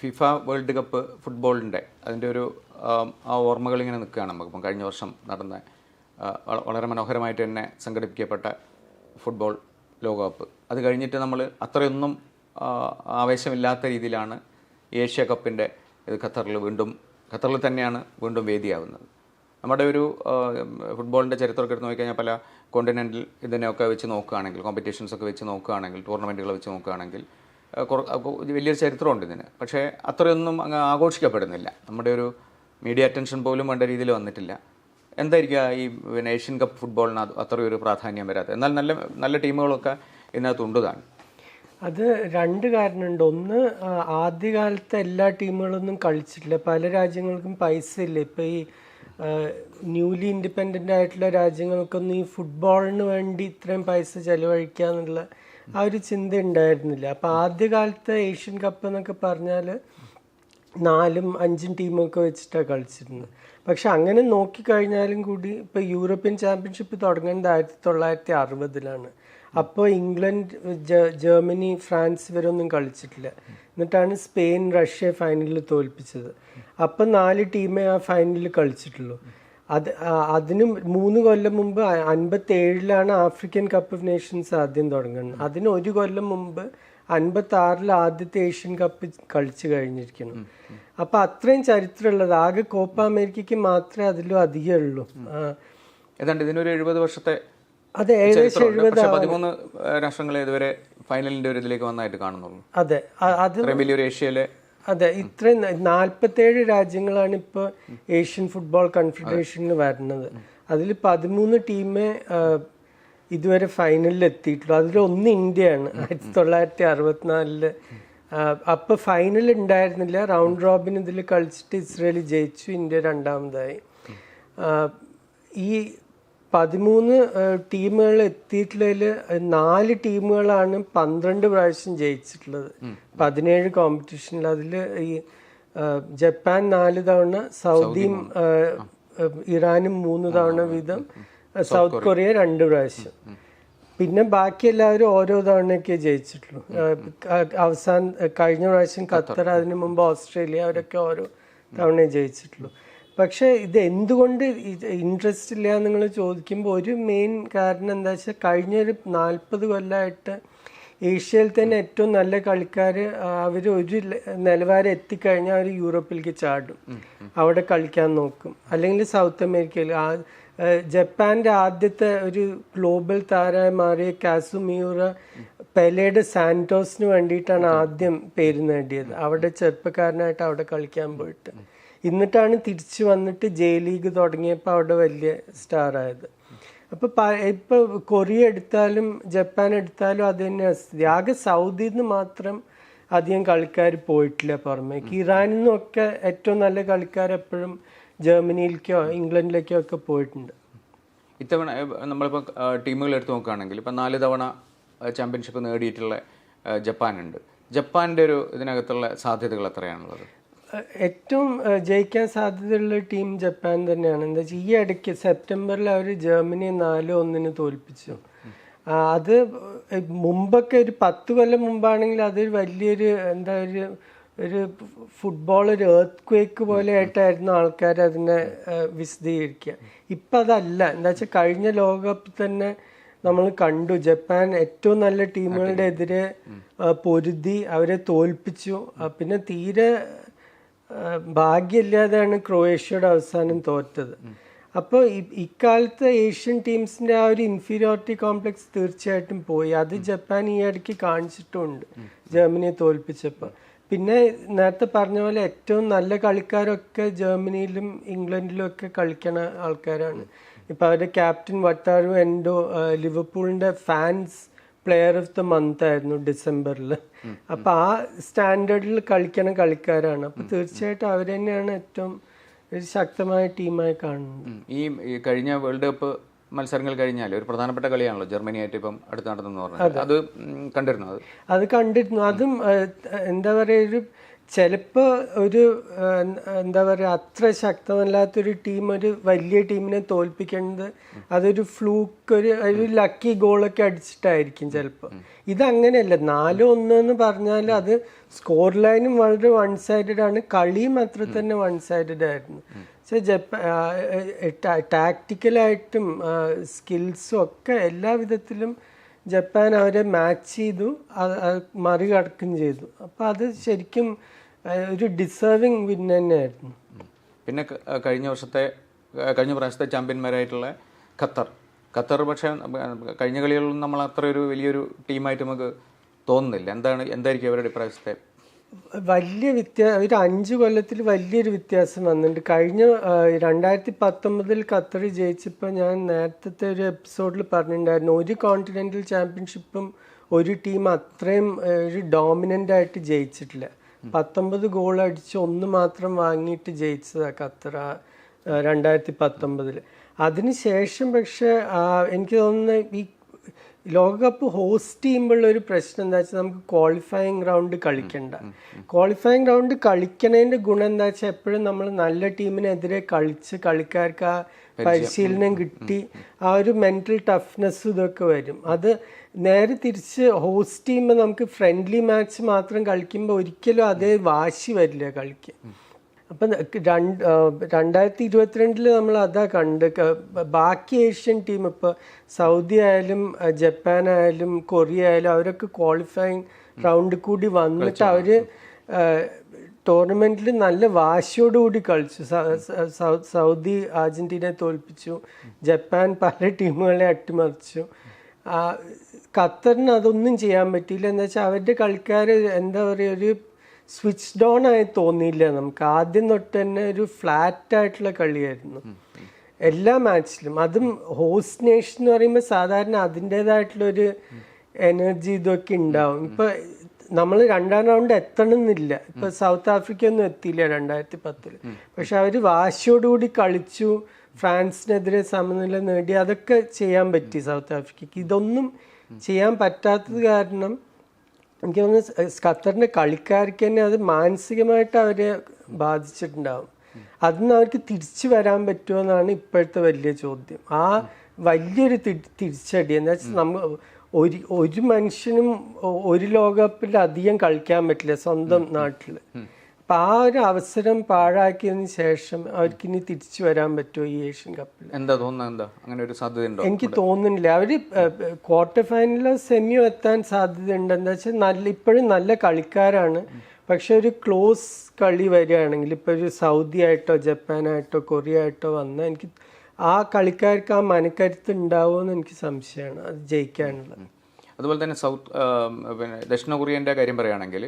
FIFA world cup ഫുട്ബോളിന്റെ അതിന്റെ ഒരു ആ ഓർമ്മകൾ ഇങ്ങനെ നിൽക്കുകയാണ് നമുക്കിപ്പം കഴിഞ്ഞ വർഷം നടന്ന വളരെ മനോഹരമായിട്ട് തന്നെ സംഘടിപ്പിക്കപ്പെട്ട ഫുട്ബോൾ ലോകകപ്പ്. അത് കഴിഞ്ഞിട്ട് നമ്മൾ അത്രയൊന്നും ആവേശമില്ലാത്ത രീതിയിലാണ് ഏഷ്യ കപ്പിന്റെ ഇത് ഖത്തറിൽ വീണ്ടും ഖത്തറിൽ തന്നെയാണ് വീണ്ടും വേദിയാവുന്നത്. നമ്മുടെ ഒരു ഫുട്ബോളിന്റെ ചരിത്രമൊക്കെ എടുത്ത് നോക്കിക്കഴിഞ്ഞാൽ പല കോണ്ടിനെന്റൽ ഇതിനെയൊക്കെ വെച്ച് നോക്കുകയാണെങ്കിൽ കോമ്പറ്റീഷൻസൊക്കെ വെച്ച് നോക്കുകയാണെങ്കിൽ ടൂർണമെന്റുകൾ വെച്ച് നോക്കുകയാണെങ്കിൽ വലിയൊരു ചരിത്രമുണ്ട് ഇതിന്. പക്ഷേ അത്രയൊന്നും അങ്ങ് ആഘോഷിക്കപ്പെടുന്നില്ല. നമ്മുടെ ഒരു മീഡിയ അറ്റൻഷൻ പോലും വേണ്ട രീതിയിൽ വന്നിട്ടില്ല. എന്തായിരിക്കും ഈ പിന്നെ ഏഷ്യൻ കപ്പ് ഫുട്ബോളിന് അത് അത്രയും ഒരു പ്രാധാന്യം വരാത്തത്? എന്നാൽ നല്ല നല്ല ടീമുകളൊക്കെ ഇതിനകത്ത് ഉണ്ട് താൻ. അത് രണ്ട് കാരണമുണ്ട്. ഒന്ന് ആദ്യകാലത്തെ എല്ലാ ടീമുകളൊന്നും കളിച്ചിട്ടില്ല. പല രാജ്യങ്ങൾക്കും പൈസ ഇല്ല. ഇപ്പം ഈ ന്യൂലി ഇൻഡിപെൻഡന്റ് ആയിട്ടുള്ള രാജ്യങ്ങൾക്കൊന്നും ഈ ഫുട്ബോളിന് വേണ്ടി ഇത്രയും പൈസ ചെലവഴിക്കുക എന്നുള്ള ആ ഒരു ചിന്ത ഉണ്ടായിരുന്നില്ല. അപ്പോൾ ആദ്യകാലത്തെ ഏഷ്യൻ കപ്പ് എന്നൊക്കെ പറഞ്ഞാൽ നാലും അഞ്ചും ടീമൊക്കെ വെച്ചിട്ടാണ് കളിച്ചിരുന്നത്. പക്ഷെ അങ്ങനെ നോക്കിക്കഴിഞ്ഞാലും കൂടി ഇപ്പോൾ യൂറോപ്യൻ ചാമ്പ്യൻഷിപ്പ് തുടങ്ങേണ്ടത് ആയിരത്തി തൊള്ളായിരത്തി അറുപതിലാണ്. അപ്പോൾ ഇംഗ്ലണ്ട് ജർമ്മനി ഫ്രാൻസ് ഇവരൊന്നും കളിച്ചിട്ടില്ല. എന്നിട്ടാണ് സ്പെയിൻ റഷ്യ ഫൈനലിൽ തോൽപ്പിച്ചത്. അപ്പം നാല് ടീമേ ആ ഫൈനലിൽ കളിച്ചിട്ടുള്ളൂ. അത് അതിന് മൂന്ന് കൊല്ലം മുമ്പ് അൻപത്തി ഏഴിലാണ് ആഫ്രിക്കൻ കപ്പ് ഓഫ് നേഷൻസ് ആദ്യം തുടങ്ങുന്നത്. അതിന് ഒരു കൊല്ലം മുമ്പ് അൻപത്തി ആറിൽ ആദ്യത്തെ ഏഷ്യൻ കപ്പ് കളിച്ചു കഴിഞ്ഞിരിക്കുന്നു. അപ്പൊ അത്രയും ചരിത്രമുള്ളത്. ആകെ കോപ്പ അമേരിക്കയ്ക്ക് മാത്രമേ അതിലും അധികം ഉള്ളൂ ഏതാണ്ട് ഇതിനൊരു എഴുപത് വർഷത്തെ അതെ ഏകദേശം എഴുപത് പതിമൂന്ന് രാഷ്ട്രങ്ങളെ ഇതുവരെ ഫൈനലിന്റെ ഒരു ഇതിലേക്ക് വന്നായിട്ട് കാണുന്നുള്ളൂ. അതെ അത് വലിയൊരു ഏഷ്യയിലെ അതെ ഇത്രയും നാൽപ്പത്തേഴ് രാജ്യങ്ങളാണ് ഇപ്പോൾ ഏഷ്യൻ ഫുട്ബോൾ കൺഫെഡറേഷനിൽ വരുന്നത് അതിൽ പതിമൂന്ന് ടീമേ ഇതുവരെ ഫൈനലിൽ എത്തിയിട്ടുള്ളൂ. അതിൽ ഒന്ന് ഇന്ത്യയാണ്. ആയിരത്തി തൊള്ളായിരത്തി അറുപത്തിനാലിൽ അപ്പൊ ഫൈനൽ ഉണ്ടായിരുന്നില്ല. റൗണ്ട് റോബിൻ ഇതിൽ കളിച്ചിട്ട് ഇസ്രയേൽ ജയിച്ചു ഇന്ത്യ രണ്ടാമതായി. ഈ പതിമൂന്ന് ടീമുകൾ എത്തിയിട്ടുള്ളതിൽ നാല് ടീമുകളാണ് പന്ത്രണ്ട് പ്രാവശ്യം ജയിച്ചിട്ടുള്ളത്. പതിനേഴ് കോമ്പറ്റീഷനിൽ അതിൽ ഈ ജപ്പാൻ നാല് തവണ സൗദിയും ഇറാനും മൂന്ന് തവണ വീതം. South Korea. രണ്ട് പ്രാവശ്യം. പിന്നെ ബാക്കി എല്ലാവരും ഓരോ തവണയൊക്കെ ജയിച്ചിട്ടുള്ളൂ. അവസാന കഴിഞ്ഞ പ്രാവശ്യം ഖത്തർ. അതിനു മുമ്പ് ഓസ്ട്രേലിയ അവരൊക്കെ ഓരോ തവണ ജയിച്ചിട്ടുള്ളൂ. പക്ഷേ ഇത് എന്തുകൊണ്ട് ഇൻട്രസ്റ്റ് ഇല്ല നിങ്ങൾ ചോദിക്കുമ്പോൾ ഒരു മെയിൻ കാരണം എന്താ വെച്ചാൽ കഴിഞ്ഞൊരു നാൽപ്പത് കൊല്ലമായിട്ട് ഏഷ്യയിൽ തന്നെ ഏറ്റവും നല്ല കളിക്കാർ അവർ ഒരു നിലവാരം എത്തിക്കഴിഞ്ഞാൽ അവർ യൂറോപ്പിലേക്ക് ചാടും. അവിടെ കളിക്കാൻ നോക്കും. അല്ലെങ്കിൽ സൗത്ത് അമേരിക്കയിൽ ജപ്പാന്റെ ആദ്യത്തെ ഒരു ഗ്ലോബൽ താരമായി മാറിയ കാസുമിയൂറ പെലയുടെ സാന്റോസിന് വേണ്ടിയിട്ടാണ് ആദ്യം പേര് നേടിയത്. അവിടെ ചെറുപ്പക്കാരനായിട്ട് അവിടെ കളിക്കാൻ പോയിട്ട്. എന്നിട്ടാണ് തിരിച്ചു വന്നിട്ട് ജെ ലീഗ് തുടങ്ങിയപ്പോൾ അവിടെ വലിയ സ്റ്റാർ ആയത്. അപ്പോൾ ഇപ്പോൾ കൊറിയ എടുത്താലും ജപ്പാൻ എടുത്താലും അത് സ്ഥിതി ആകെ സൗദിയിൽ നിന്ന് മാത്രം അധികം കളിക്കാർ പോയിട്ടില്ല പുറമേക്ക്. ഇറാനിൽ നിന്നൊക്കെ ഏറ്റവും നല്ല കളിക്കാർ എപ്പോഴും ജർമ്മനിയിലേക്കോ ഇംഗ്ലണ്ടിലേക്കോ ഒക്കെ പോയിട്ടുണ്ട്. ഇത്തവണ നമ്മളിപ്പോൾ ടീമുകൾ എടുത്ത് നോക്കുകയാണെങ്കിൽ ഇപ്പം നാല് തവണ ചാമ്പ്യൻഷിപ്പ് നേടിയിട്ടുള്ള ജപ്പാനുണ്ട്. ജപ്പാന്റെ ഒരു ഇതിനകത്തുള്ള സാധ്യതകൾ എത്രയാണുള്ളത്? ഏറ്റവും ജയിക്കാൻ സാധ്യതയുള്ള ടീം ജപ്പാൻ തന്നെയാണ്. എന്താ വെച്ചാൽ ഈ ഇടയ്ക്ക് സെപ്റ്റംബറിൽ അവർ ജർമ്മനി നാല് ഒന്നിന് തോൽപ്പിച്ചു. അത് മുമ്പൊക്കെ ഒരു പത്ത് കൊല്ലം മുമ്പാണെങ്കിൽ അതൊരു വലിയൊരു എന്താ ഒരു ഒരു ഫുട്ബോൾ ഒരു ഏർത്ത് ക്വേക്ക് പോലെ ആയിട്ടായിരുന്നു ആൾക്കാർ അതിനെ വിശദീകരിക്കുക. ഇപ്പം അതല്ല. എന്താ വെച്ചാൽ കഴിഞ്ഞ ലോകകപ്പിൽ തന്നെ നമ്മൾ കണ്ടു. ജപ്പാൻ ഏറ്റവും നല്ല ടീമുകളുടെ എതിരെ പൊരുതി അവരെ തോൽപ്പിച്ചു. പിന്നെ തീരെ ഭാഗ്യമില്ലാതെയാണ് ക്രൊയേഷ്യയുടെ അവസാനം തോറ്റത്. അപ്പോൾ ഇക്കാലത്ത് ഏഷ്യൻ ടീംസിന്റെ ആ ഒരു ഇൻഫീരിയോറിറ്റി കോംപ്ലക്സ് തീർച്ചയായിട്ടും പോയി. അത് ജപ്പാൻ ഈ ഇടയ്ക്ക് കാണിച്ചിട്ടുമുണ്ട് ജർമ്മനിയെ തോൽപ്പിച്ചപ്പോൾ. പിന്നെ നേരത്തെ പറഞ്ഞ പോലെ ഏറ്റവും നല്ല കളിക്കാരൊക്കെ ജർമ്മനിയിലും ഇംഗ്ലണ്ടിലും ഒക്കെ കളിക്കണ ആൾക്കാരാണ്. ഇപ്പം അവരുടെ captain Wataru Endo ലിവർപൂളിന്റെ fans player of the month ആയിരുന്നു ഡിസംബറിൽ അപ്പൊ ആ സ്റ്റാൻഡേർഡിൽ കളിക്കണ കളിക്കാരാണ്. അപ്പൊ തീർച്ചയായിട്ടും അവർ തന്നെയാണ് ഏറ്റവും ഒരു ശക്തമായ ടീമായി കാണുന്നത്. ഈ ഈ കഴിഞ്ഞ വേൾഡ് കപ്പ് മത്സരങ്ങൾ കഴിഞ്ഞാൽ ഒരു പ്രധാനപ്പെട്ട കളിയാണല്ലോ ജർമ്മനിയായിട്ട് ഇപ്പം അടുത്ത് നടന്നെന്ന് പറഞ്ഞത്. അത്. കണ്ടിരുന്നു അത്? അത് കണ്ടിരുന്നു. അതും എന്താ പറയുക ഒരു ചിലപ്പോൾ ഒരു എന്താ പറയുക അത്ര ശക്തമല്ലാത്തൊരു ടീം ഒരു വലിയ ടീമിനെ തോൽപ്പിക്കേണ്ടത് അതൊരു ഫ്ലൂക്ക് ഒരു ഒരു ലക്കി ഗോളൊക്കെ അടിച്ചിട്ടായിരിക്കും ചിലപ്പോൾ ഇതങ്ങനെയല്ല നാലോ ഒന്ന് എന്ന് പറഞ്ഞാൽ അത് സ്കോർ ലൈനും വളരെ വൺ സൈഡഡ് ആണ് കളിയും അത്ര തന്നെ വൺ സൈഡഡ് ആയിരുന്നു പക്ഷേ ജപ്പാൻ ടാക്റ്റിക്കലായിട്ടും സ്കിൽസും ഒക്കെ എല്ലാ വിധത്തിലും ജപ്പാൻ അവരെ മാച്ച് ചെയ്തു മറികടക്കും ചെയ്തു. അപ്പോൾ അത് ശരിക്കും ഒരു ഡിസേർവിങ് വിൻ തന്നെയായിരുന്നു. പിന്നെ കഴിഞ്ഞ വർഷത്തെ കഴിഞ്ഞ പ്രാവശ്യത്തെ ചാമ്പ്യന്മാരായിട്ടുള്ള ഖത്തർ. ഖത്തർ പക്ഷേ കഴിഞ്ഞ കളികളിലും നമ്മൾ അത്ര ഒരു വലിയൊരു ടീമായിട്ട് നമുക്ക് തോന്നുന്നില്ല. എന്താണ് എന്തായിരിക്കും അവരുടെ പ്രാവശ്യത്തെ വലിയ വ്യത്യാസം ഒരു അഞ്ച് കൊല്ലത്തിൽ വലിയൊരു വ്യത്യാസം വന്നിട്ടുണ്ട്. കഴിഞ്ഞ രണ്ടായിരത്തി പത്തൊമ്പതിൽ ഖത്തർ ജയിച്ചപ്പോൾ ഞാൻ നേരത്തെ ഒരു എപ്പിസോഡിൽ പറഞ്ഞിട്ടുണ്ടായിരുന്നു. ഒരു കോണ്ടിനെന്റൽ ചാമ്പ്യൻഷിപ്പും ഒരു ടീം അത്രയും ഒരു ഡോമിനന്റ് ആയിട്ട് ജയിച്ചിട്ടില്ല. പത്തൊമ്പത് ഗോൾ അടിച്ച് ഒന്ന് മാത്രം വാങ്ങിയിട്ട് ജയിച്ചതാണ് ഖത്തർ രണ്ടായിരത്തി പത്തൊമ്പതിൽ അതിനുശേഷം പക്ഷേ എനിക്ക് തോന്നുന്നു ഈ ലോകകപ്പ് ഹോസ്റ്റ് ചെയ്യുമ്പോഴുള്ള ഒരു പ്രശ്നം എന്താ വെച്ചാൽ നമുക്ക് ക്വാളിഫയിങ് റൗണ്ട് കളിക്കണ്ട. ക്വാളിഫയിങ് റൗണ്ട് കളിക്കണേന്റെ ഗുണം എന്താ വെച്ചാൽ എപ്പോഴും നമ്മൾ നല്ല ടീമിനെതിരെ കളിച്ച് കളിക്കാർക്ക് ആ പരിശീലനം കിട്ടി ആ ഒരു മെന്റൽ ടഫ്നെസ് ഇതൊക്കെ വരും. അത് നേരെ തിരിച്ച് ഹോസ്റ്റ് ചെയ്യുമ്പോൾ നമുക്ക് ഫ്രണ്ട്ലി മാച്ച് മാത്രം കളിക്കുമ്പോൾ ഒരിക്കലും അതേ വാശി വരില്ല കളിക്ക്. അപ്പം രണ്ട് രണ്ടായിരത്തി ഇരുപത്തിരണ്ടിൽ നമ്മൾ അതാ കണ്ട് ബാക്കി ഏഷ്യൻ ടീം ഇപ്പോൾ സൗദി ആയാലും ജപ്പാൻ ആയാലും കൊറിയ ആയാലും അവരൊക്കെ ക്വാളിഫയിങ് റൗണ്ട് കൂടി വന്നിട്ട് അവർ ടൂർണമെന്റിൽ നല്ല വാശിയോടുകൂടി കളിച്ചു. സൗദി അർജന്റീനയെ തോൽപ്പിച്ചു. ജപ്പാൻ പല ടീമുകളെ അട്ടിമറിച്ചു. ഖത്തറിന് അതൊന്നും ചെയ്യാൻ പറ്റിയില്ല. എന്ന് വെച്ചാൽ അവരുടെ കളിക്കാർ എന്താ പറയുക ഒരു സ്വിച്ച് ഡോൺ ആയി തോന്നിയില്ല നമുക്ക്. ആദ്യം തൊട്ട് തന്നെ ഒരു ഫ്ലാറ്റ് ആയിട്ടുള്ള കളിയായിരുന്നു. എല്ലാ മാച്ചിലും അതും ഹോസ്റ്റ് നേഷൻ എന്ന് പറയുമ്പോൾ സാധാരണ അതിന്റെതായിട്ടുള്ളൊരു എനർജി ഇതൊക്കെ ഉണ്ടാവും. ഇപ്പൊ നമ്മൾ രണ്ടാം റൗണ്ട് എത്തണമെന്നില്ല ഇപ്പൊ സൗത്ത് ആഫ്രിക്ക ഒന്നും എത്തിയില്ല രണ്ടായിരത്തി പത്തിൽ പക്ഷെ അവർ വാശിയോടുകൂടി കളിച്ചു ഫ്രാൻസിനെതിരെ സമനില നേടി അതൊക്കെ ചെയ്യാൻ പറ്റി സൗത്ത് ആഫ്രിക്കക്ക് ഇതൊന്നും ചെയ്യാൻ പറ്റാത്തത് കാരണം എനിക്ക് തോന്നുന്നു ഖത്തറിന്റെ കളിക്കാർക്ക് തന്നെ അത് മാനസികമായിട്ട് അവരെ ബാധിച്ചിട്ടുണ്ടാവും. അതിന് അവർക്ക് തിരിച്ചു വരാൻ പറ്റുമോ എന്നാണ് ഇപ്പോഴത്തെ വലിയ ചോദ്യം. ആ വലിയൊരു തിരിച്ചടി എന്ന് വെച്ചാൽ നമ്മ ഒരു ഒരു മനുഷ്യനും ഒരു ലോകകപ്പിൽ അധികം കളിക്കാൻ പറ്റില്ല സ്വന്തം നാട്ടിൽ അപ്പൊ ആ ഒരു അവസരം പാഴാക്കിയതിന് ശേഷം അവർക്ക് ഇനി തിരിച്ചു വരാൻ പറ്റുമോ ഈ ഏഷ്യൻ കപ്പിൽ? എന്താ തോന്നുന്നത്? എന്താ? അങ്ങനെ ഒരു സാധ്യത എനിക്ക് തോന്നുന്നില്ല. അവർ ക്വാർട്ടർ ഫൈനലോ സെമിയോ എത്താൻ സാധ്യത ഉണ്ടെന്ന് വെച്ചാൽ നല്ല ഇപ്പോഴും നല്ല കളിക്കാരാണ്. പക്ഷെ ഒരു ക്ലോസ് കളി വരികയാണെങ്കിൽ ഇപ്പോൾ ഒരു സൗദി ആയിട്ടോ ജപ്പാനായിട്ടോ കൊറിയ ആയിട്ടോ വന്നാൽ എനിക്ക് ആ കളിക്കാർക്ക് ആ മനക്കരുത്ത് ഉണ്ടാവുമെന്ന് എനിക്ക് സംശയമാണ്. അത് ജയിക്കാനുള്ളത്. അതുപോലെ തന്നെ സൗത്ത് പിന്നെ ദക്ഷിണ കൊറിയന്റെ കാര്യം പറയുകയാണെങ്കിൽ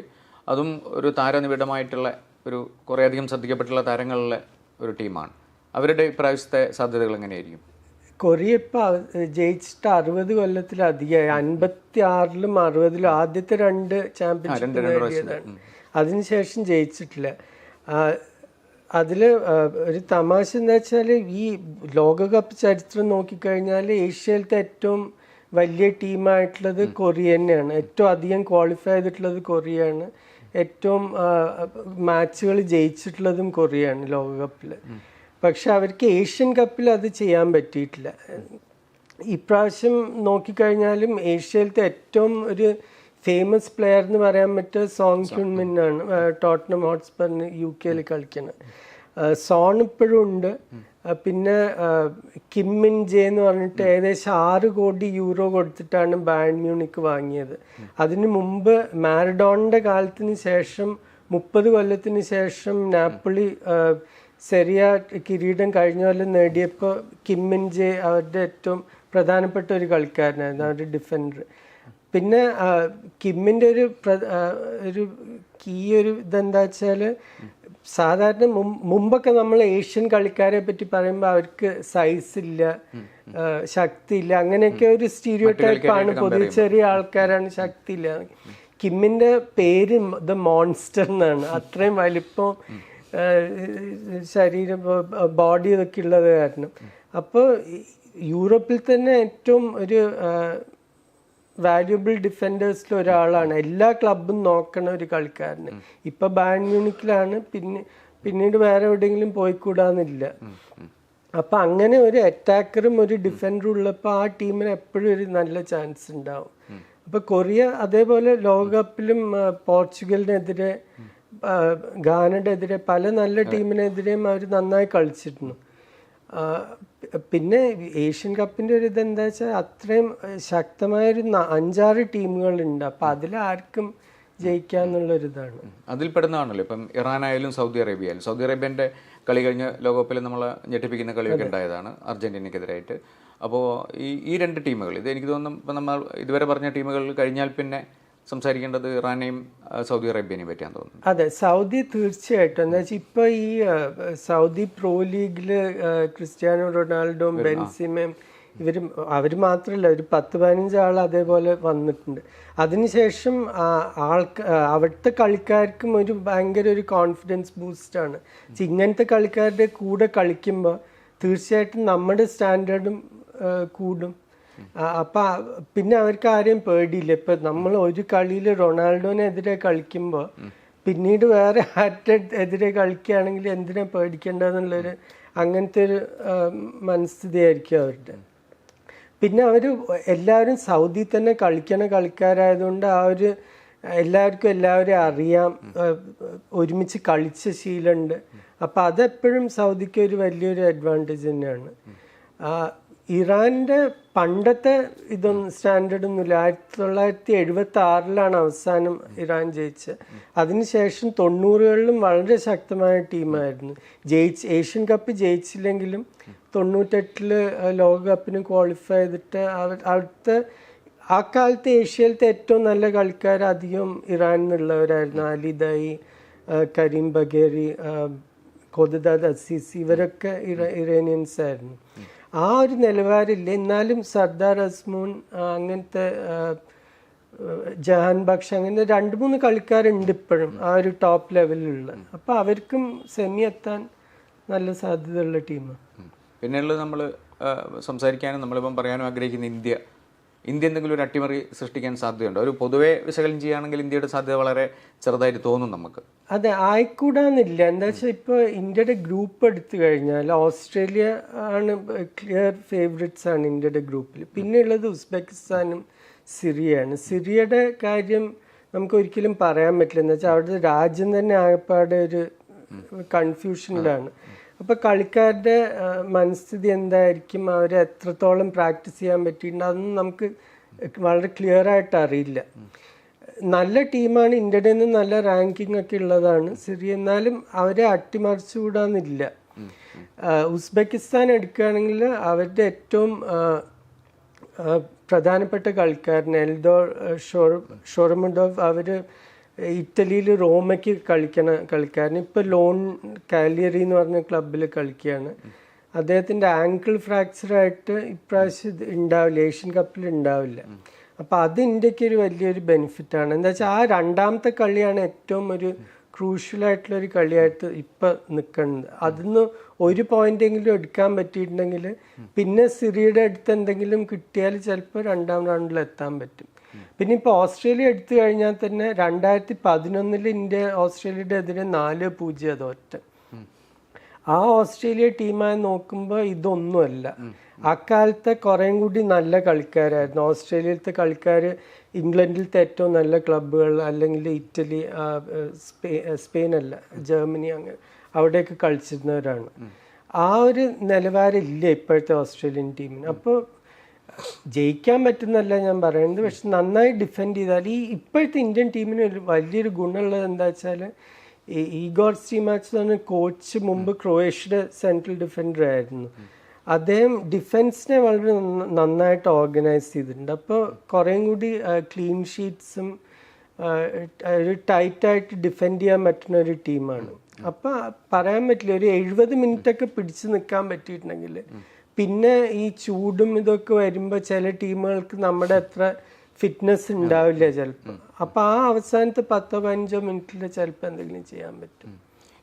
അതും ഒരു താരനിബിഡമായിട്ടുള്ള ഒരു കുറേയധികം ശ്രദ്ധിക്കപ്പെട്ടുള്ള താരങ്ങളിലെ ഒരു ടീമാണ്. അവരുടെ ഇപ്രാവശ്യത്തെ സാധ്യതകൾ എങ്ങനെയായിരിക്കും? കൊറിയ ഇപ്പോൾ ജയിച്ചിട്ട് അറുപത് കൊല്ലത്തിലധികമായി. അൻപത്തി ആറിലും അറുപതിലും ആദ്യത്തെ രണ്ട് ചാമ്പ്യൻഷിപ്പ് നേടിയതാണ് അതിനുശേഷം ജയിച്ചിട്ടില്ല. അതിൽ അതിൽ ഒരു തമാശ എന്താ വെച്ചാൽ ഈ ലോകകപ്പ് ചരിത്രം നോക്കിക്കഴിഞ്ഞാൽ ഏഷ്യയിലത്തെ ഏറ്റവും വലിയ ടീമായിട്ടുള്ളത് കൊറിയ തന്നെയാണ് ഏറ്റവും അധികം ക്വാളിഫൈ ചെയ്തിട്ടുള്ളത് കൊറിയയാണ്. ഏറ്റവും മാച്ചുകൾ ജയിച്ചിട്ടുള്ളതും കൊറിയയാണ് ലോകകപ്പിൽ പക്ഷെ അവർക്ക് ഏഷ്യൻ കപ്പിൽ അത് ചെയ്യാൻ പറ്റിയിട്ടില്ല. ഇപ്രാവശ്യം നോക്കിക്കഴിഞ്ഞാലും ഏഷ്യയിലത്തെ ഏറ്റവും ഒരു ഫേമസ് പ്ലെയർ എന്ന് പറയാൻ പറ്റുക സോങ് ക്യുൺമിൻ ആണ്. ടോട്ടനം ഹോട്ട്സ്പറിന് യു കെയിൽ കളിക്കുന്നത്. സോൺ ഇപ്പോഴും ഉണ്ട്. പിന്നെ കിമ്മിൻ ജെ എന്ന് പറഞ്ഞിട്ട് ഏകദേശം ആറ് കോടി യൂറോ കൊടുത്തിട്ടാണ് ബാൻ മ്യൂണിക്ക് വാങ്ങിയത്. അതിന് മുമ്പ് മാരഡോണിന്റെ കാലത്തിന് ശേഷം മുപ്പത് കൊല്ലത്തിന് ശേഷം നാപ്പിളി ചെറിയ കിരീടം കഴിഞ്ഞ കൊല്ലം നേടിയപ്പോൾ കിമ്മിൻ ജെ അവരുടെ ഏറ്റവും പ്രധാനപ്പെട്ട ഒരു കളിക്കാരനായിരുന്നു. ഒരു ഡിഫൻഡർ പിന്നെ കിമ്മിന്റെ ഒരു ഒരു കീ ഒരു ഇതെന്താ വെച്ചാൽ സാധാരണ മുമ്പൊക്കെ നമ്മൾ ഏഷ്യൻ കളിക്കാരെ പറ്റി പറയുമ്പോൾ അവർക്ക് സൈസ് ഇല്ല ശക്തി ഇല്ല അങ്ങനെയൊക്കെ ഒരു സ്റ്റീരിയോ ടൈപ്പാണ് പൊതുവെ ചെറിയ ആൾക്കാരാണ് ശക്തി ഇല്ല. കിമ്മിന്റെ പേര് ദ മോൺസ്റ്റർ എന്നാണ്. അത്രയും വലിപ്പം ശരീരം ബോഡി ഇതൊക്കെ ഉള്ളത് കാരണം. അപ്പോൾ യൂറോപ്പിൽ തന്നെ ഏറ്റവും ഒരു വാല്യുബിൾ ഡിഫൻഡേഴ്സിൽ ഒരാളാണ്. എല്ലാ ക്ലബും നോക്കണ ഒരു കളിക്കാരന്. ഇപ്പൊ ബാൻ മ്യൂണിക്കിലാണ് പിന്നെ പിന്നീട് വേറെ എവിടെയെങ്കിലും പോയിക്കൂടാന്നില്ല. അപ്പൊ അങ്ങനെ ഒരു അറ്റാക്കറും ഒരു ഡിഫൻഡറും ഉള്ളപ്പോൾ ആ ടീമിന് എപ്പോഴും ഒരു നല്ല ചാൻസ് ഉണ്ടാവും. അപ്പൊ കൊറിയ അതേപോലെ ലോകകപ്പിലും പോർച്ചുഗലിനെതിരെ ഗാനയുടെ എതിരെ പല നല്ല ടീമിനെതിരെയും അവർ നന്നായി കളിച്ചിരുന്നു. പിന്നെ ഏഷ്യൻ കപ്പിന്റെ ഒരു ഇതെന്താ വെച്ചാൽ അത്രയും ശക്തമായൊരു അഞ്ചാറ് ടീമുകളുണ്ട്. അപ്പം അതിൽ ആർക്കും ജയിക്കാന്നുള്ളൊരിതാണ്. അതിൽ പെടുന്നതാണല്ലോ ഇപ്പം ഇറാനായാലും സൗദി അറേബ്യ ആയാലും സൗദി അറേബ്യന്റെ കളി കഴിഞ്ഞ ലോകകപ്പിൽ നമ്മൾ ഞെട്ടിപ്പിക്കുന്ന കളിയൊക്കെ ഉണ്ടായതാണ് അർജന്റീനയ്ക്കെതിരായിട്ട് അപ്പോൾ ഈ ഈ രണ്ട് ടീമുകൾ ഇത് എനിക്ക് തോന്നുന്നു ഇപ്പം നമ്മൾ ഇതുവരെ പറഞ്ഞ ടീമുകൾ കഴിഞ്ഞാൽ പിന്നെ സംസാരിക്കേണ്ടത് ഇറാനെയും സൗദി അറേബ്യനെയും പറ്റിയാന്ന് തോന്നുന്നു. അതെ സൗദി തീർച്ചയായിട്ടും. എന്താ വെച്ചാൽ ഇപ്പൊ ഈ സൗദി പ്രോ ലീഗിൽ ക്രിസ്ത്യാനോ റൊണാൾഡോയും ബെൻസിമയും ഇവരും അവർ മാത്രമല്ല ഒരു പത്ത് പതിനഞ്ച് ആൾ അതേപോലെ വന്നിട്ടുണ്ട്. അതിനുശേഷം ആൾക്കാർ ആൾക്ക് അവിടുത്തെ കളിക്കാർക്കും ഒരു ഭയങ്കര ഒരു കോൺഫിഡൻസ് ബൂസ്റ്റാണ് ഇങ്ങനത്തെ കളിക്കാരുടെ കൂടെ കളിക്കുമ്പോൾ തീർച്ചയായിട്ടും നമ്മുടെ സ്റ്റാൻഡേർഡും കൂടും. അപ്പൊ പിന്നെ അവർക്ക് ആരെയും പേടിയില്ല. ഇപ്പൊ നമ്മൾ ഒരു കളിയിൽ റൊണാൾഡോനെതിരെ കളിക്കുമ്പോൾ പിന്നീട് വേറെ ആരുടെ എതിരെ കളിക്കുകയാണെങ്കിൽ എന്തിനാ പേടിക്കേണ്ടതെന്നുള്ളൊരു അങ്ങനത്തെ ഒരു മനസ്ഥിതിയായിരിക്കും അവരുടെ. പിന്നെ അവർ എല്ലാവരും സൗദി തന്നെ കളിക്കണ കളിക്കാരായതുകൊണ്ട് ആ ഒരു എല്ലാവർക്കും എല്ലാവരെയും അറിയാം. ഒരുമിച്ച് കളിച്ച ശീലമുണ്ട്. അപ്പം അതെപ്പോഴും സൗദിക്ക് ഒരു വലിയൊരു അഡ്വാന്റേജ് തന്നെയാണ്. ആ, ഇറാന്റെ പണ്ടത്തെ ഇതൊന്നും സ്റ്റാൻഡേർഡ് ഒന്നുമില്ല ആയിരത്തി തൊള്ളായിരത്തി എഴുപത്തി ആറിലാണ് അവസാനം ഇറാൻ ജയിച്ചത്. അതിനുശേഷം തൊണ്ണൂറുകളിലും വളരെ ശക്തമായ ടീമായിരുന്നു. ജയിച്ച് ഏഷ്യൻ കപ്പ് ജയിച്ചില്ലെങ്കിലും തൊണ്ണൂറ്റെട്ടിൽ ലോകകപ്പിന് ക്വാളിഫൈ ചെയ്തിട്ട് അവിടുത്തെ ആ കാലത്ത് ഏഷ്യയിലത്തെ ഏറ്റവും നല്ല കളിക്കാർ അധികം ഇറാനിൽ നിന്നുള്ളവരായിരുന്നു. Ali Daei Karim Bagheri Khodadad Aziz ഇവരൊക്കെ ഇറ ഇറാനിയൻസ് ആയിരുന്നു ആ ഒരു നിലവാരമില്ല എന്നാലും സർദാർ അസ്മൂൻ അങ്ങനത്തെ ജഹാൻ ബക്ഷ അങ്ങനെ രണ്ട് മൂന്ന് കളിക്കാരുണ്ട് ഇപ്പോഴും ആ ഒരു ടോപ്പ് ലെവലിലുള്ള അപ്പോൾ അവർക്കും സെമി എത്താൻ നല്ല സാധ്യതയുള്ള ടീമാണ്. പിന്നെയുള്ളത് നമ്മൾ സംസാരിക്കാനും നമ്മളിപ്പം പറയാനും ആഗ്രഹിക്കുന്ന ഇന്ത്യ ഇന്ത്യ എന്തെങ്കിലും ഒരു അട്ടിമറി സൃഷ്ടിക്കാൻ സാധ്യതയുണ്ട്? ഒരു പൊതുവെ വിശകലനം ചെയ്യുകയാണെങ്കിൽ ഇന്ത്യയുടെ സാധ്യത വളരെ ചെറുതായിട്ട് തോന്നും നമുക്ക്. അതെ ആയിക്കൂടാന്നില്ല. എന്താ വെച്ചാൽ ഇപ്പോൾ ഇന്ത്യയുടെ ഗ്രൂപ്പ് എടുത്തു കഴിഞ്ഞാൽ ഓസ്ട്രേലിയ ആണ് ക്ലിയർ ഫേവറേറ്റ്സ് ആണ് ഇന്ത്യയുടെ ഗ്രൂപ്പിൽ പിന്നെയുള്ളത് ഉസ്ബെക്കിസ്ഥാനും സിറിയയാണ്. സിറിയയുടെ കാര്യം നമുക്ക് ഒരിക്കലും പറയാൻ പറ്റില്ല. എന്ന് വെച്ചാൽ അവിടുത്തെ രാജ്യം തന്നെ ആകപ്പാടെ ഒരു കൺഫ്യൂഷനിലാണ് അപ്പൊ കളിക്കാരുടെ മനസ്ഥിതി എന്തായിരിക്കും? അവരെ എത്രത്തോളം പ്രാക്ടീസ് ചെയ്യാൻ പറ്റിയിട്ടുണ്ട്? അതൊന്നും നമുക്ക് വളരെ ക്ലിയർ ആയിട്ട് അറിയില്ല. നല്ല ടീമാണ് ഇന്ത്യയുടെ നിന്ന് നല്ല റാങ്കിങ് ഒക്കെ ഉള്ളതാണ്. സിറി എന്നാലും അവരെ അട്ടിമറിച്ചുകൂടാന്നില്ല. ഉസ്ബെക്കിസ്ഥാൻ എടുക്കുകയാണെങ്കിൽ അവരുടെ ഏറ്റവും പ്രധാനപ്പെട്ട കളിക്കാരൻ എൽദോ ഷോർ ഷോർമുഡോവ് അവർ ഇറ്റലിയിൽ റോമയ്ക്ക് കളിക്കണ കളിക്കാരൻ. ഇപ്പൊ ലോൺ കാലിയറി എന്ന് പറഞ്ഞ ക്ലബിൽ കളിക്കുകയാണ്. അദ്ദേഹത്തിന്റെ ആങ്കിൾ ഫ്രാക്ചർ ആയിട്ട് ഇപ്രാവശ്യം ഉണ്ടാവില്ല. ഏഷ്യൻ കപ്പിൽ ഉണ്ടാവില്ല. അപ്പൊ അത് ഇന്ത്യയ്ക്ക് ഒരു വലിയൊരു ബെനിഫിറ്റ് ആണ്. എന്താ വെച്ചാൽ ആ രണ്ടാമത്തെ കളിയാണ് ഏറ്റവും ഒരു ക്രൂഷ്യൽ ആയിട്ടുള്ള ഒരു കളിയായിട്ട് ഇപ്പൊ നിൽക്കുന്നത് അതിന്ന് ഒരു പോയിന്റ് എങ്കിലും എടുക്കാൻ പറ്റിയിട്ടുണ്ടെങ്കിൽ പിന്നെ സിറിയുടെ അടുത്ത് എന്തെങ്കിലും കിട്ടിയാൽ ചിലപ്പോൾ രണ്ടാം റൗണ്ടിൽ എത്താൻ പറ്റും. പിന്നെ ഇപ്പോൾ ഓസ്ട്രേലിയ എടുത്തു കഴിഞ്ഞാൽ തന്നെ രണ്ടായിരത്തി പതിനൊന്നിൽ ഇന്ത്യ ഓസ്ട്രേലിയയുടെ എതിരെ നാല് പൂജ്യം തോറ്റ ആ ഓസ്ട്രേലിയ ടീമായി നോക്കുമ്പോൾ ഇതൊന്നുമല്ല. അക്കാലത്തെ കുറേം കൂടി നല്ല കളിക്കാരായിരുന്നു. ഓസ്ട്രേലിയയിലത്തെ കളിക്കാർ ഇംഗ്ലണ്ടിലത്തെ ഏറ്റവും നല്ല ക്ലബ്ബുകൾ അല്ലെങ്കിൽ ഇറ്റലി സ്പെയിൻ അല്ല ജർമ്മനി അങ്ങനെ അവിടെയൊക്കെ കളിച്ചിരുന്നവരാണ്. ആ ഒരു നിലവാരം ഇല്ല ഇപ്പോഴത്തെ ഓസ്ട്രേലിയൻ ടീമിന്. അപ്പോൾ ജയിക്കാൻ പറ്റുന്നല്ല ഞാൻ പറയുന്നത് പക്ഷെ നന്നായി ഡിഫെൻഡ് ചെയ്താൽ ഈ ഇപ്പോഴത്തെ ഇന്ത്യൻ ടീമിന് ഒരു വലിയൊരു ഗുണമുള്ളത് എന്താ വെച്ചാൽ ഈ ഈഗോർ മാച്ച് എന്ന് പറഞ്ഞ കോച്ച് മുമ്പ് ക്രൊയേഷ്യയുടെ സെൻട്രൽ ഡിഫൻഡർ ആയിരുന്നു. അദ്ദേഹം ഡിഫെൻസിനെ വളരെ നന്നായിട്ട് ഓർഗനൈസ് ചെയ്തിട്ടുണ്ട്. അപ്പോൾ കുറേയും കൂടി ക്ലീൻ ഷീറ്റ്സും ഒരു ടൈറ്റായിട്ട് ഡിഫെൻഡ് ചെയ്യാൻ പറ്റുന്ന ഒരു ടീമാണ് അപ്പോൾ പറയാൻ പറ്റില്ല ഒരു എഴുപത് മിനിറ്റൊക്കെ പിടിച്ചു നിൽക്കാൻ പറ്റിയിട്ടുണ്ടെങ്കിൽ പിന്നെ ഈ ചൂടും ഇതൊക്കെ വരുമ്പോൾ ചില ടീമുകൾക്ക് നമ്മുടെ അത്ര ഫിറ്റ്നസ് ഉണ്ടാവില്ല ചിലപ്പോൾ അപ്പോൾ ആ അവസാനത്തെ പത്തോ പതിനഞ്ചോ മിനിറ്റിൽ ചിലപ്പോൾ എന്തെങ്കിലും ചെയ്യാൻ പറ്റും.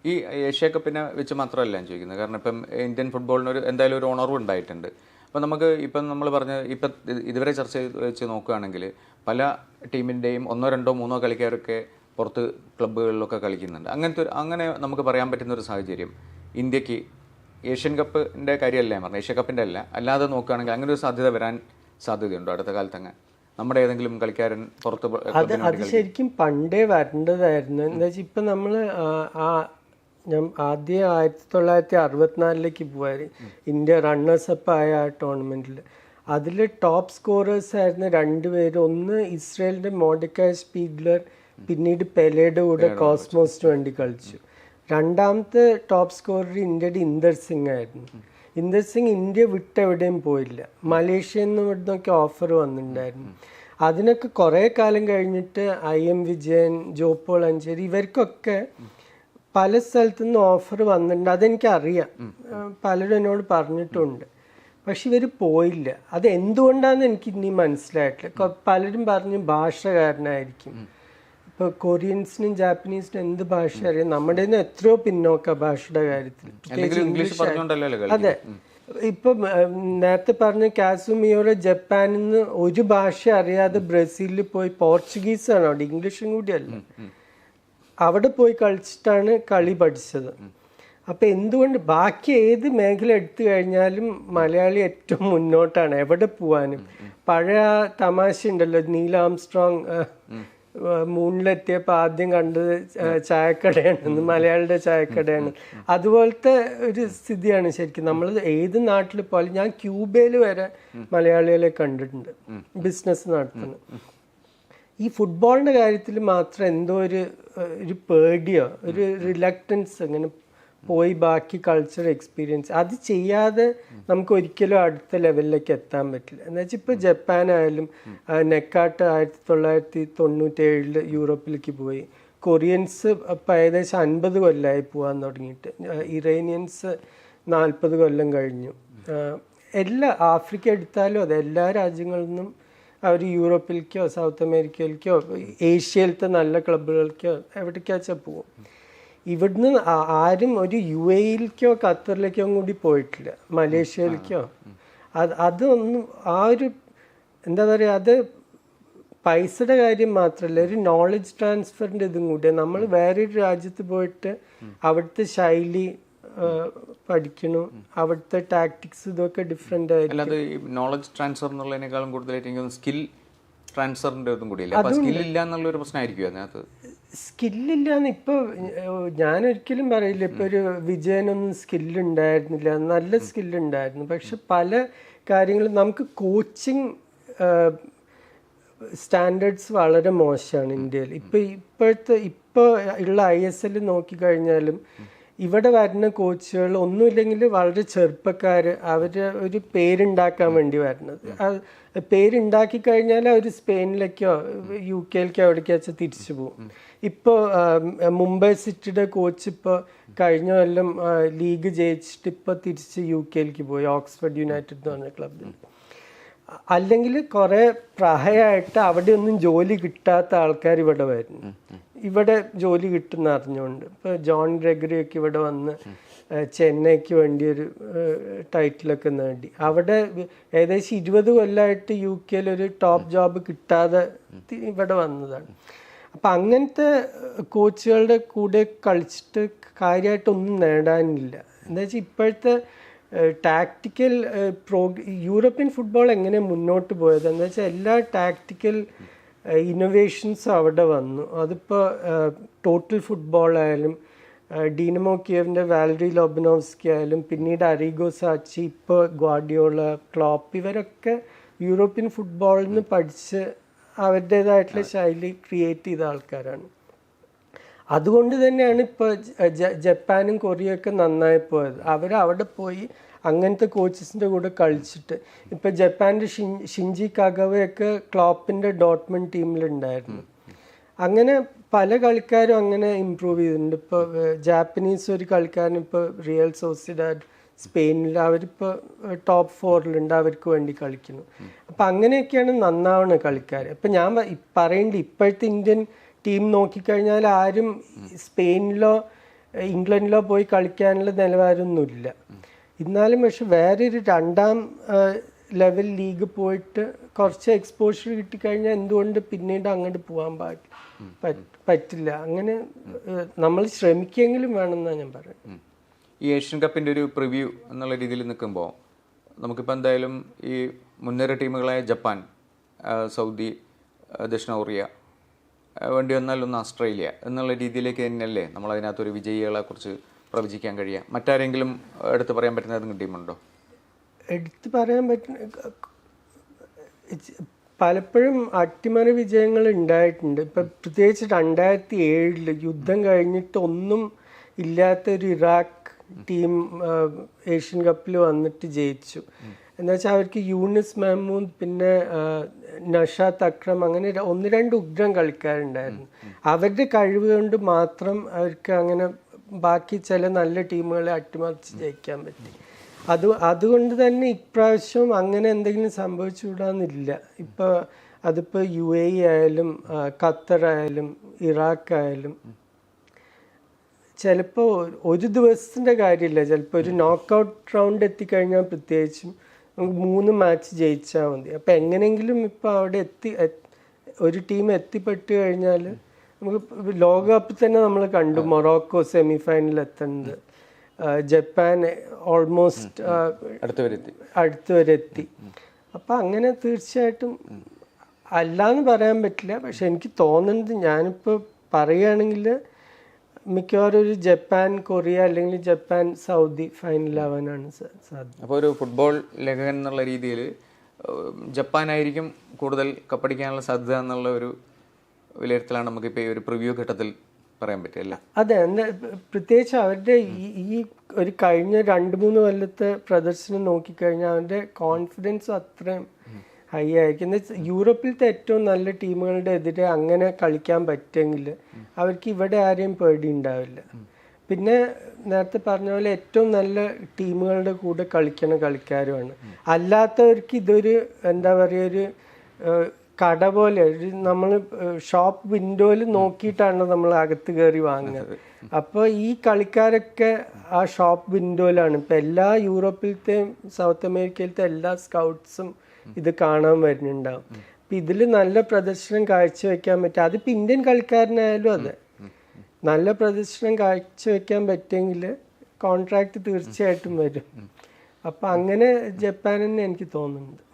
ഈ ഏഷ്യ കപ്പിനെ വെച്ച് മാത്രമല്ല ഞാൻ ചോദിക്കുന്നത്. കാരണം ഇപ്പം ഇന്ത്യൻ ഫുട്ബോളിന് ഒരു എന്തായാലും ഒരു ഓണറും ഉണ്ടായിട്ടുണ്ട്. അപ്പം നമുക്ക് ഇപ്പം നമ്മൾ പറഞ്ഞ ഇപ്പം ഇതുവരെ ചർച്ച ചെയ്ത് വെച്ച് നോക്കുകയാണെങ്കിൽ പല ടീമിന്റെയും ഒന്നോ രണ്ടോ മൂന്നോ കളിക്കാരൊക്കെ പുറത്ത് ക്ലബ്ബുകളിലൊക്കെ കളിക്കുന്നുണ്ട്. അങ്ങനത്തെ ഒരു അങ്ങനെ നമുക്ക് പറയാൻ പറ്റുന്ന ഒരു സാഹചര്യം ഇന്ത്യയ്ക്ക് ഏഷ്യൻ കപ്പിന്റെ കാര്യമല്ല ഞാൻ പറഞ്ഞത്. ഏഷ്യ കപ്പിന്റെ അല്ല. അല്ലാതെ നോക്കുകയാണെങ്കിൽ അങ്ങനെ ഒരു സാധ്യത വരാൻ സാധ്യതയുണ്ടോ അടുത്ത കാലത്ത് അങ്ങ് നമ്മുടെ ഏതെങ്കിലും കളിക്കാരൻ പുറത്ത് അത് അത് ശരിക്കും പണ്ടേ വരേണ്ടതായിരുന്നു. എന്താ വെച്ചാൽ ഇപ്പം നമ്മൾ ആ ഞാൻ ആദ്യം ആയിരത്തി തൊള്ളായിരത്തി അറുപത്തിനാലിലേക്ക് പോയാൽ ഇന്ത്യ റണ്ണേഴ്സ് അപ്പ് ആയ ആ ടൂർണമെന്റിൽ അതിൽ ടോപ്പ് സ്കോറേഴ്സ് ആയിരുന്ന പേര്. ഒന്ന് ഇസ്രയേലിന്റെ മോഡിക്കായ് സ്പീഗ്ലർ പിന്നീട് പെലയുടെ കൂടെ കോസ്മോസിന് വേണ്ടി കളിച്ചു. രണ്ടാമത്തെ ടോപ്പ് സ്കോറർ ഇന്ത്യയുടെ ഇന്ദർ സിംഗ് ആയിരുന്നു. ഇന്ദർ സിംഗ് ഇന്ത്യ വിട്ടെവിടെയും പോയില്ല. മലേഷ്യയിൽ നിന്നും ഇവിടുന്നൊക്കെ ഓഫർ വന്നിട്ടുണ്ടായിരുന്നു. അതിനൊക്കെ കുറേ കാലം കഴിഞ്ഞിട്ട് ഐ എം വിജയൻ ജോപ്പോൾ അഞ്ചേരി ഇവർക്കൊക്കെ പല സ്ഥലത്തു നിന്ന് ഓഫർ വന്നിട്ടുണ്ട്. അതെനിക്ക് അറിയാം പലരും എന്നോട് പറഞ്ഞിട്ടുണ്ട്. പക്ഷെ ഇവർ പോയില്ല. അത് എന്തുകൊണ്ടാന്ന് എനിക്ക് ഇനി മനസ്സിലായിട്ടില്ല പലരും പറഞ്ഞു ഭാഷ കാരണമായിരിക്കും ഇപ്പൊ കൊറിയൻസിനും ജാപ്പനീസിനും എന്ത് ഭാഷ അറിയാം? നമ്മുടെ എത്രയോ പിന്നോക്ക ഭാഷയുടെ കാര്യത്തിൽ ഇംഗ്ലീഷ് അതെ. ഇപ്പൊ നേരത്തെ പറഞ്ഞ കാസുമിയോടെ ജപ്പാനിൽ നിന്ന് ഒരു ഭാഷ അറിയാതെ ബ്രസീലിൽ പോയി പോർച്ചുഗീസ് ആണ് അവിടെ ഇംഗ്ലീഷും കൂടിയല്ല. അവിടെ പോയി കളിച്ചിട്ടാണ് കളി പഠിച്ചത്. അപ്പൊ എന്തുകൊണ്ട് ബാക്കി ഏത് മേഖല എടുത്തു കഴിഞ്ഞാലും മലയാളി ഏറ്റവും മുന്നോട്ടാണ് എവിടെ പോവാനും. പഴയ തമാശ ഉണ്ടല്ലോ നീൽ ആംസ്ട്രോങ് മൂണിലെത്തിയപ്പോൾ ആദ്യം കണ്ടത് ചായക്കടയാണ്. മലയാളിയുടെ ചായക്കടയാണ്. അതുപോലത്തെ ഒരു സ്ഥിതിയാണ് ശരിക്കും. നമ്മൾ ഏത് നാട്ടിൽ പോലും ഞാൻ ക്യൂബയിൽ വരെ മലയാളികളെ കണ്ടിട്ടുണ്ട്. ബിസിനസ് നടത്തുന്നത് ഈ ഫുട്ബോളിന്റെ കാര്യത്തിൽ മാത്രം എന്തോ ഒരു ഒരു പേടിയോ? ഒരു റിലക്റ്റൻസ് അങ്ങനെ പോയി ബാക്കി കൾച്ചർ എക്സ്പീരിയൻസ് അത് ചെയ്യാതെ നമുക്ക് ഒരിക്കലും അടുത്ത ലെവലിലേക്ക് എത്താൻ പറ്റില്ല. എന്ന് വെച്ചാൽ ഇപ്പോൾ ജപ്പാനായാലും നെക്കാട്ട് ആയിരത്തി തൊള്ളായിരത്തി തൊണ്ണൂറ്റേഴിൽ യൂറോപ്പിലേക്ക് പോയി. കൊറിയൻസ് ഇപ്പം ഏകദേശം അൻപത് കൊല്ലമായി പോകാൻ തുടങ്ങിയിട്ട്. ഇറേനിയൻസ് നാൽപ്പത് കൊല്ലം കഴിഞ്ഞു. എല്ലാ ആഫ്രിക്ക എടുത്താലും അതെ എല്ലാ രാജ്യങ്ങളിൽ നിന്നും അവർ യൂറോപ്പിലേക്കോ സൗത്ത് അമേരിക്കയിലേക്കോ ഏഷ്യയിലത്തെ നല്ല ക്ലബ്ബുകൾക്കോ എവിടേക്കാച്ചാൽ പോകും ഇവിടുന്ന് ആരും ഒരു യു എയിലേക്കോ ഖത്തറിലേക്കോ കൂടി പോയിട്ടില്ല. മലേഷ്യയിലേക്കോ. അത് അതൊന്നും ആ ഒരു എന്താ പറയുക അത് പൈസയുടെ കാര്യം മാത്രമല്ല ഒരു നോളജ് ട്രാൻസ്ഫറിന്റെ ഇതും കൂടിയ. നമ്മൾ വേറൊരു രാജ്യത്ത് പോയിട്ട് അവിടുത്തെ ശൈലി പഠിക്കണു അവിടുത്തെ ടാക്ടിക്സ് ഇതൊക്കെ ഡിഫറെന്റ് ആയിരിക്കും. അല്ലാതെ നോളജ് ട്രാൻസ്ഫർ എന്നുള്ളതിനേക്കാളും കൂടുതലായിട്ട് സ്കിൽ ട്രാൻസ്ഫറിന്റെ ഇതും കൂടിയില്ല. സ്കിൽ ഇല്ല എന്നുള്ള ഒരു പ്രശ്നമായിരിക്കും അതിനകത്ത്. സ്കില്ലില്ലാന്ന് ഇപ്പൊ ഞാൻ ഒരിക്കലും പറയില്ല. ഇപ്പൊ ഒരു വിജയനൊന്നും സ്കില്ലുണ്ടായിരുന്നില്ല. നല്ല സ്കില്ലുണ്ടായിരുന്നു. പക്ഷെ പല കാര്യങ്ങളും നമുക്ക് കോച്ചിങ് സ്റ്റാൻഡേർഡ്സ് വളരെ മോശമാണ് ഇന്ത്യയിൽ. ഇപ്പൊ ഇപ്പോഴത്തെ ഇപ്പോൾ ഉള്ള ഐ എസ് എൽ നോക്കിക്കഴിഞ്ഞാലും ഇവിടെ വരുന്ന കോച്ചുകൾ ഒന്നുമില്ലെങ്കിൽ വളരെ ചെറുപ്പക്കാർ അവർ ഒരു പേരുണ്ടാക്കാൻ വേണ്ടി വരുന്നത്. പേരുണ്ടാക്കി കഴിഞ്ഞാൽ അവർ സ്പെയിനിലേക്കോ യു കെയിലേക്കോ എവിടേക്കോ വെച്ചാൽ തിരിച്ചു പോകും. ഇപ്പോൾ മുംബൈ സിറ്റിയുടെ കോച്ച് ഇപ്പോൾ കഴിഞ്ഞ കൊല്ലം ലീഗ് ജയിച്ചിട്ട് ഇപ്പോൾ തിരിച്ച് യു കെയിലേക്ക് പോയി ഓക്സ്ഫോർഡ് യുണൈറ്റഡ് എന്ന് പറഞ്ഞ ക്ലബിൽ അല്ലെങ്കിൽ കുറേ പ്രായമായിട്ട് അവിടെ ഒന്നും ജോലി കിട്ടാത്ത ആൾക്കാർ ഇവിടെ വരുന്നു. ഇവിടെ ജോലി കിട്ടുന്ന അറിഞ്ഞുകൊണ്ട് ഇപ്പൊ ജോൺ ഒക്കെ ഇവിടെ വന്ന് ചെന്നൈക്ക് വേണ്ടി ഒരു ടൈറ്റിലൊക്കെ നേടി. അവിടെ ഏകദേശം ഇരുപത് കൊല്ലമായിട്ട് യു കെയിൽ ഒരു ടോപ്പ് ജോബ് കിട്ടാതെ ഇവിടെ വന്നതാണ്. അപ്പം അങ്ങനത്തെ കോച്ചുകളുടെ കൂടെ കളിച്ചിട്ട് കാര്യമായിട്ടൊന്നും നേടാനില്ല. എന്താ വെച്ചാൽ ഇപ്പോഴത്തെ ടാക്ടിക്കൽ പ്രോ യൂറോപ്യൻ ഫുട്ബോൾ എങ്ങനെ മുന്നോട്ട് പോയത്? എന്താ വെച്ചാൽ എല്ലാ ടാക്ടിക്കൽ ഇന്നോവേഷൻസും അവിടെ വന്നു. അതിപ്പോൾ ടോട്ടൽ ഫുട്ബോൾ ആയാലും ഡീനമോ കിയവിന്റെ വാലറി ലോബിനോവ്സ്കി ആയാലും പിന്നീട് അരിഗോ സാച്ചി ഇപ്പോൾ ഗ്വാഡിയോള ക്ലോപ്പ് ഇവരൊക്കെ യൂറോപ്യൻ ഫുട്ബോളിൽ നിന്ന് പഠിച്ച് അവരുടേതായിട്ടുള്ള ശൈലി ക്രിയേറ്റ് ചെയ്ത ആൾക്കാരാണ്. അതുകൊണ്ട് തന്നെയാണ് ഇപ്പോൾ ജപ്പാനും കൊറിയയൊക്കെ നന്നായി പോയത്. അവർ അവിടെ പോയി അങ്ങനത്തെ കോച്ചസിന്റെ കൂടെ കളിച്ചിട്ട്. ഇപ്പം ജപ്പാന്റെ ഷിൻ ഷിൻജി കഗവയൊക്കെ ക്ലോപ്പിന്റെ ഡോട്ട്മൺ ടീമിലുണ്ടായിരുന്നു. അങ്ങനെ പല കളിക്കാരും അങ്ങനെ ഇമ്പ്രൂവ് ചെയ്തിട്ടുണ്ട്. ഇപ്പോൾ ജാപ്പനീസ് ഒരു കളിക്കാരൻ ഇപ്പോൾ റിയൽ സോസിഡാഡ് സ്പെയിനിൽ അവരിപ്പോൾ ടോപ്പ് ഫോറിലുണ്ട് അവർക്ക് വേണ്ടി കളിക്കുന്നു. അപ്പം അങ്ങനെയൊക്കെയാണ് നന്നാവുന്ന കളിക്കാർ അപ്പം ഞാൻ പറയേണ്ടത് ഇപ്പോഴത്തെ ഇന്ത്യൻ ടീം നോക്കിക്കഴിഞ്ഞാൽ ആരും സ്പെയിനിലോ ഇംഗ്ലണ്ടിലോ പോയി കളിക്കാനുള്ള നിലവാരമൊന്നുമില്ല. എന്നാലും പക്ഷെ വേറൊരു രണ്ടാം ലെവൽ ലീഗ് പോയിട്ട് കുറച്ച് എക്സ്പോഷർ കിട്ടിക്കഴിഞ്ഞാൽ എന്തുകൊണ്ട് പിന്നീട് അങ്ങോട്ട് പോകാൻ പാടില്ല പറ്റില്ല. അങ്ങനെ നമ്മൾ ശ്രമിക്കെങ്കിലും വേണമെന്നാണ് ഞാൻ പറയുന്നത്. ഈ ഏഷ്യൻ കപ്പിന്റെ ഒരു പ്രിവ്യൂ എന്നുള്ള രീതിയിൽ നിൽക്കുമ്പോൾ നമുക്കിപ്പോൾ എന്തായാലും ഈ മുൻനിര ടീമുകളായ ജപ്പാൻ സൗദി ദക്ഷിണ കൊറിയ വേണ്ടി വന്നാൽ ഒന്ന് ഓസ്ട്രേലിയ എന്നുള്ള രീതിയിലേക്ക് തന്നെയല്ലേ നമ്മൾ അതിനകത്തൊരു വിജയികളെ കുറിച്ച് പ്രവചിക്കാൻ കഴിയുക? മറ്റാരെങ്കിലും എടുത്തു പറയാൻ പറ്റുന്ന ഏതെങ്കിലും ടീമുണ്ടോ? എടുത്തു പറയാൻ പറ്റുന്ന പലപ്പോഴും അട്ടിമറി വിജയങ്ങൾ ഉണ്ടായിട്ടുണ്ട്. ഇപ്പം പ്രത്യേകിച്ച് രണ്ടായിരത്തി ഏഴിൽ യുദ്ധം കഴിഞ്ഞിട്ട് ഒന്നും ഇല്ലാത്ത ഒരു ഇറാഖ് ടീം ഏഷ്യൻ കപ്പിൽ വന്നിട്ട് ജയിച്ചു. എന്ന് വെച്ചാൽ അവർക്ക് യൂണിസ് മെഹമ്മൂദ് പിന്നെ നഷാത്ത് അക്രം അങ്ങനെ ഒന്ന് രണ്ട് ഉഗ്രം കളിക്കാരുണ്ടായിരുന്നു. അവരുടെ കഴിവ് കൊണ്ട് മാത്രം അവർക്ക് അങ്ങനെ ബാക്കി ചില നല്ല ടീമുകളെ അട്ടിമറിച്ച് ജയിക്കാൻ പറ്റി. അത് അതുകൊണ്ട് തന്നെ ഇപ്രാവശ്യം അങ്ങനെ എന്തെങ്കിലും സംഭവിച്ചുകൂടാന്നില്ല. ഇപ്പോൾ അതിപ്പോൾ യു എ ആയാലും ഖത്തർ ആയാലും ഇറാഖ് ആയാലും ചിലപ്പോൾ ഒരു ദിവസത്തിന്റെ കാര്യമില്ല. ചിലപ്പോൾ ഒരു നോക്കൗട്ട് റൗണ്ട് എത്തിക്കഴിഞ്ഞാൽ പ്രത്യേകിച്ചും നമുക്ക് മൂന്ന് മാച്ച് ജയിച്ചാൽ മതി. അപ്പം എങ്ങനെയെങ്കിലും ഇപ്പോൾ അവിടെ എത്തി ഒരു ടീം എത്തിപ്പെട്ട് കഴിഞ്ഞാൽ നമുക്ക് ലോകകപ്പിൽ തന്നെ നമ്മൾ കണ്ടു മൊറോക്കോ സെമി ഫൈനലിൽ എത്തുന്നത് ജപ്പാൻ ഓൾമോസ്റ്റ് അടുത്ത് വരെ എത്തി അപ്പം അങ്ങനെ തീർച്ചയായിട്ടും അല്ലാന്ന് പറയാൻ പറ്റില്ല. പക്ഷെ എനിക്ക് തോന്നുന്നത് ഞാനിപ്പോൾ പറയുകയാണെങ്കിൽ മിക്കവാറും ഒരു ജപ്പാൻ കൊറിയ അല്ലെങ്കിൽ ജപ്പാൻ സൗദി ഫൈനലാവാനാണ് സാധ്യത. അപ്പോൾ ഒരു ഫുട്ബോൾ ലേഖകൻ എന്നുള്ള രീതിയിൽ ജപ്പാനായിരിക്കും കൂടുതൽ കപ്പടിക്കാനുള്ള സാധ്യത എന്നുള്ള ഒരു വിലയിരുത്തലാണ് നമുക്കിപ്പോൾ ഈ ഒരു പ്രിവ്യൂ ഘട്ടത്തിൽ പറയാൻ പറ്റില്ല അതെ എന്താ പ്രത്യേകിച്ച് അവരുടെ ഈ ഈ ഒരു കഴിഞ്ഞ രണ്ട് മൂന്ന് കൊല്ലത്തെ പ്രദർശനം നോക്കിക്കഴിഞ്ഞാൽ അവരുടെ കോൺഫിഡൻസ് അത്രയും ഹൈ ആയിരിക്കും യൂറോപ്പിലത്തെ ഏറ്റവും നല്ല ടീമുകളുടെ എതിരെ അങ്ങനെ കളിക്കാൻ പറ്റുമെങ്കിൽ അവർക്ക് ഇവിടെ ആരെയും പേടി ഉണ്ടാവില്ല. പിന്നെ നേരത്തെ പറഞ്ഞ പോലെ ഏറ്റവും നല്ല ടീമുകളുടെ കൂടെ കളിക്കണ കളിക്കാരുമാണ്. അല്ലാത്തവർക്ക് ഇതൊരു എന്താ പറയുക ഒരു കട പോലെ ഒരു നമ്മൾ ഷോപ്പ് വിൻഡോയിൽ നോക്കിയിട്ടാണ് നമ്മൾ അകത്ത് കയറി വാങ്ങുന്നത് അപ്പോൾ ഈ കളിക്കാരൊക്കെ ആ ഷോപ്പ് വിൻഡോയിലാണ്. ഇപ്പം എല്ലാ യൂറോപ്പിലത്തെയും സൗത്ത് അമേരിക്കയിലത്തെ എല്ലാ സ്കൗട്ട്സും ഇത് കാണാൻ വരുന്നുണ്ടാവും. അപ്പം ഇതിൽ നല്ല പ്രദർശനം കാഴ്ചവെക്കാൻ പറ്റും. അതിപ്പോൾ ഇന്ത്യൻ കളിക്കാരനായാലും അതെ. നല്ല പ്രദർശനം കാഴ്ചവെക്കാൻ പറ്റുമെങ്കിൽ കോൺട്രാക്ട് തീർച്ചയായിട്ടും വരും. അപ്പം അങ്ങനെ ജപ്പാനെന്ന് എനിക്ക് തോന്നുന്നുണ്ട്.